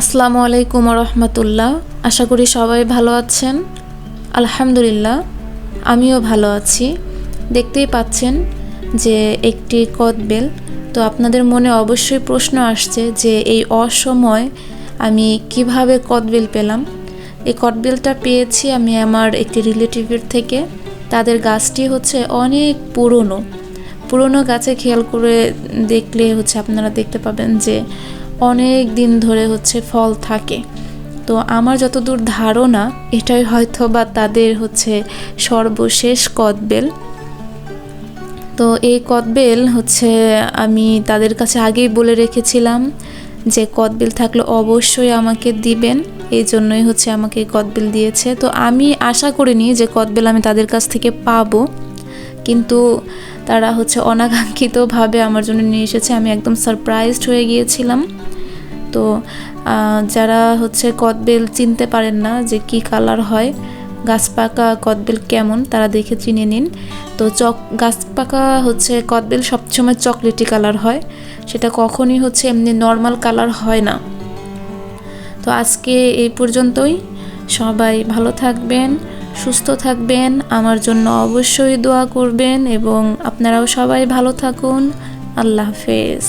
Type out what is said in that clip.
আসসালামু আলাইকুম রহমতুল্লাহ আশা করি সবাই ভালো আছেন। আলহামদুলিল্লাহ, আমিও ভালো আছি। দেখতেই পাচ্ছেন যে একটি কদবেল। তো আপনাদের মনে অবশ্যই প্রশ্ন আসছে যে এই অসময় আমি কীভাবে কদবেল পেলাম? এই কদবেলটা পেয়েছি আমি আমার একটি রিলেটিভের থেকে। তাদের গাছটি হচ্ছে অনেক পুরনো। পুরনো গাছে খেয়াল করে দেখলে হচ্ছে আপনারা দেখতে পাবেন যে অনেক দিন ধরে হচ্ছে ফল থাকে। তো আমার যতদূর ধারণা, এটাই হয়তো বা তাদের হচ্ছে সর্বশেষ কদবেল। তো এই কদবেল হচ্ছে আমি তাদের কাছে আগেই বলে রেখেছিলাম যে কদবেল থাকলে অবশ্যই আমাকে দিবেন। এই জন্যই হচ্ছে আমাকে কদবেল দিয়েছে। তো আমি আশা করিনি যে কদবেল আমি তাদের কাছ থেকে পাবো। কিন্তু তারা হচ্ছে অনাকাঙ্ক্ষিতভাবে আমার জন্য নিয়ে এসেছে। আমি একদম সারপ্রাইজড হয়ে গিয়েছিলাম। তো যারা হচ্ছে কদবেল চিনতে পারেন না যে কি কালার হয় গাছ পাকা কদবেল কেমন, তারা দেখে চিনে নিন। তো চক গাছ পাকা হচ্ছে কদবেল সবসময় চকলেটি কালার হয়। সেটা কখনই হচ্ছে এমনি নর্মাল কালার হয় না। তো আজকে এই পর্যন্তই। সবাই ভালো থাকবেন। সুস্থ থাকবেন আমার জন্য অবশ্যই দোয়া করবেন এবং আপনারাও সবাই ভালো থাকুন। আল্লাহ হাফেজ।